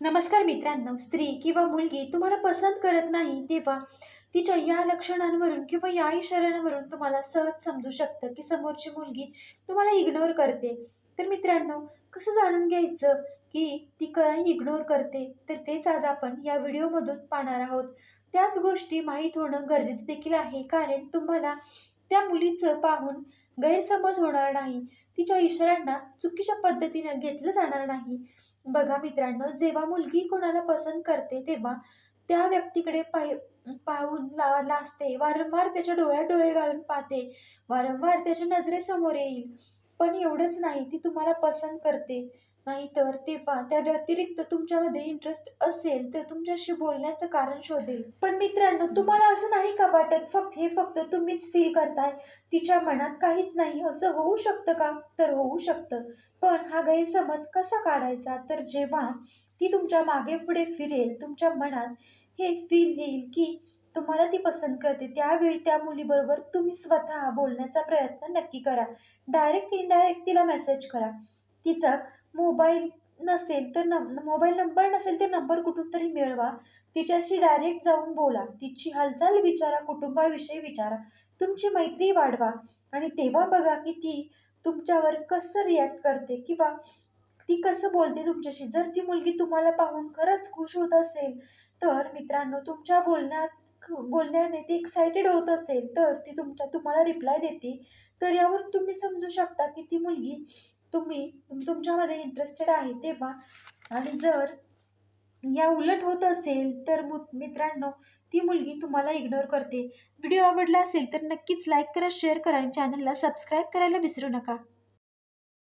नमस्कार मित्रांनो स्त्री किंवा मुलगी तुम्हाला पसंत करत नाही तेव्हा तिच्या या लक्षणांवरून किंवा या इशाऱ्यांवरून तुम्हाला सहज समजू शकतं की समोरची मुलगी तुम्हाला इग्नोर करते. तर मित्रांनो कसं जाणून घ्यायचं की ती काय इग्नोर करते? तर तेच आज आपण या व्हिडिओमधून पाहणार आहोत. त्याच गोष्टी माहीत होणं गरजेचं देखील आहे. कारण तुम्हाला त्या मुलीचं पाहून गैरसमज होणार नाही. तिच्या इशाऱ्यांना चुकीच्या पद्धतीनं घेतलं जाणार नाही. बघा मित्रांनो जेव्हा मुलगी कोणाला पसंत करते तेव्हा त्या व्यक्तीकडे पाय पाहून ला लाजते वारंवार त्याच्या डोळ्यात डोळे घालून पाहते. वारंवार त्याच्या नजरेसमोर येईल. पण एवढंच नाही ती तुम्हाला पसंत करते. नाहीतर तेव्हा त्या व्यतिरिक्त तुमच्यामध्ये इंटरेस्ट असेल तर तुमच्याशी बोलण्याचं कारण शोधेल. पण मित्रांनो तुम्हाला असं नाही का वाटत? फक्त हे फक्त तुम्हीच फील करताय. तिच्या मनात काहीच नाही. असं होऊ शकतं का? तर होऊ शकतं. पण हा गैरसमज कसा काढायचा? तर जेव्हा ती तुमच्या मागे पुढे फिरेल तुमच्या मनात हे फील येईल की तुम्हाला ती पसंत करते. त्यावेळी त्या मुलीबरोबर तुम्ही स्वतः बोलण्याचा प्रयत्न नक्की करा. डायरेक्ट इनडायरेक्ट तिला मेसेज करा. तिचा मोबाईल नसेल तर न मोबाईल नंबर नसेल तर नंबर कुठून तरी मिळवा. तिच्याशी डायरेक्ट जाऊन बोला. तिची हालचाल विचारा कुटुंबाविषयी विचारा. तुमची मैत्री वाढवा. आणि तेव्हा बघा की ती तुमच्यावर कसं रिॲक्ट करते किंवा ती कसं बोलते तुमच्याशी. जर ती मुलगी तुम्हाला पाहून खरंच खुश होत असेल तर मित्रांनो तुमच्या बोलण्यात बोलण्याने ती एक्सायटेड होत असेल तर ती तुमच्या तुम्हाला रिप्लाय देते. तर यावरून तुम्ही समजू शकता की ती मुलगी तुम्ही तुमच्यामध्ये इंटरेस्टेड आहे तेव्हा. आणि जर या उलट होत असेल तर मु मित्रांनो ती मुलगी तुम्हाला इग्नोर करते. व्हिडिओ आवडला असेल तर नक्कीच लाईक करा शेअर करा आणि चॅनलला सबस्क्राईब करायला विसरू नका.